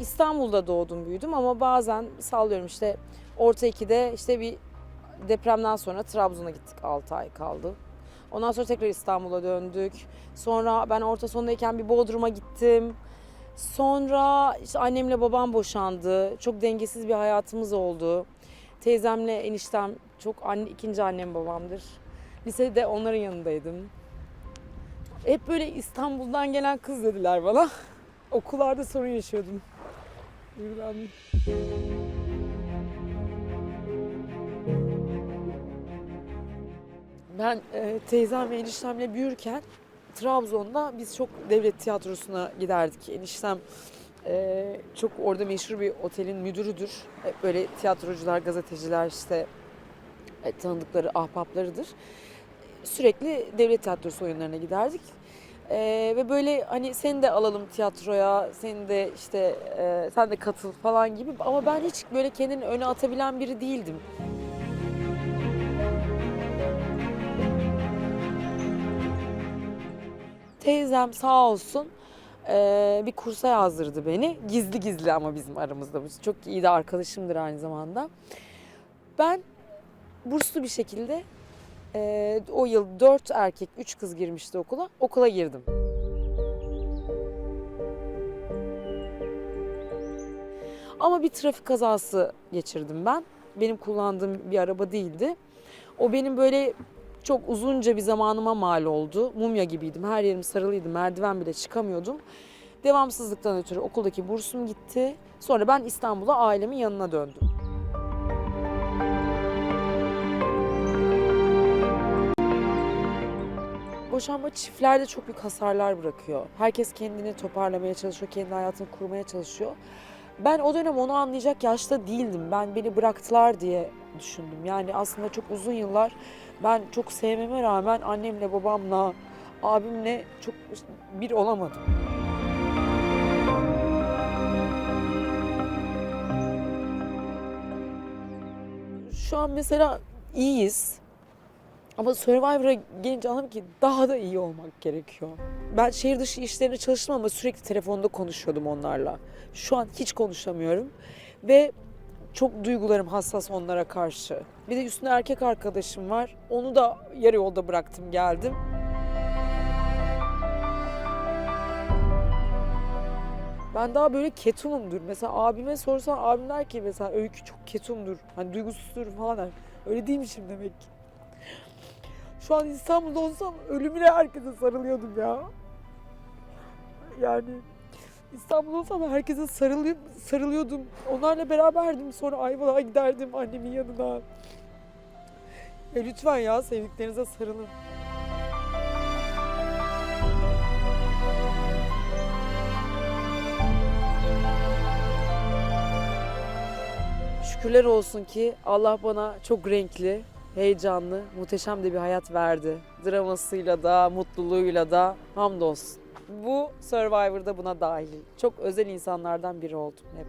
İstanbul'da doğdum büyüdüm ama bazen sallıyorum işte orta 2'de işte bir depremden sonra Trabzon'a gittik 6 ay kaldı. Ondan sonra tekrar İstanbul'a döndük. Sonra ben orta sondayken bir Bodrum'a gittim. Sonra işte annemle babam boşandı. Çok dengesiz bir hayatımız oldu. Teyzemle eniştem çok anne, ikinci annem babamdır. Lisede onların yanındaydım. Hep böyle İstanbul'dan gelen kız dediler bana. Okullarda sorun yaşıyordum. Yürüyorum. Ben e, teyzem ve eniştemle büyürken Trabzon'da biz çok devlet tiyatrosuna giderdik. Eniştem e, çok orada meşhur bir otelin müdürüdür. Hep böyle tiyatrocular, gazeteciler işte e, tanıdıkları ahbaplarıdır. Sürekli devlet tiyatrosu oyunlarına giderdik. E, ve böyle hani seni de alalım tiyatroya, seni de işte e, sen de katıl falan gibi. Ama ben hiç böyle kendini öne atabilen biri değildim. Teyzem sağ olsun eee, bir kursa yazdırdı beni. Gizli gizli ama bizim aramızda. Çok iyi de arkadaşımdır aynı zamanda. Ben burslu bir şekilde eee, o yıl dört erkek, üç kız girmişti okula. Okula girdim. Ama bir trafik kazası geçirdim ben. Benim kullandığım bir araba değildi. O benim böyle çok uzunca bir zamanıma mal oldu. Mumya gibiydim. Her yerim sarılıydı. Merdiven bile çıkamıyordum. Devamsızlıktan ötürü okuldaki bursum gitti. Sonra ben İstanbul'a ailemin yanına döndüm. Boşanma çiftlerde çok büyük hasarlar bırakıyor. Herkes kendini toparlamaya çalışıyor, kendi hayatını kurmaya çalışıyor. Ben o dönem onu anlayacak yaşta değildim. Ben beni bıraktılar diye düşündüm. Yani aslında çok uzun yıllar ben çok sevmeme rağmen annemle babamla abimle çok bir olamadım. Şu an mesela iyiyiz. Ama Survivor'a gelince anladım ki daha da iyi olmak gerekiyor. Ben şehir dışı işlerinde çalıştım ama sürekli telefonda konuşuyordum onlarla. Şu an hiç konuşamıyorum. Ve çok duygularım hassas onlara karşı. Bir de üstüne erkek arkadaşım var. Onu da yarı yolda bıraktım geldim. Ben daha böyle ketumumdur. Mesela abime sorsan abim der ki mesela Öykü çok ketumdur. Hani duygusuzdur falan der. Öyle değilmişim demek ki. Şu an İstanbul'da olsam ölümüne herkese sarılıyordum ya. Yani İstanbul'da olsam herkese sarılıyım, sarılıyordum. Onlarla beraberdim. Sonra Ayvalık'a giderdim annemin yanına. E lütfen ya sevdiklerinize sarılın. Şükürler olsun ki Allah bana çok renkli, heyecanlı, muhteşem de bir hayat verdi. Dramasıyla da, mutluluğuyla da hamdolsun. Bu Survivor'da buna dahil. Çok özel insanlardan biri oldum hep.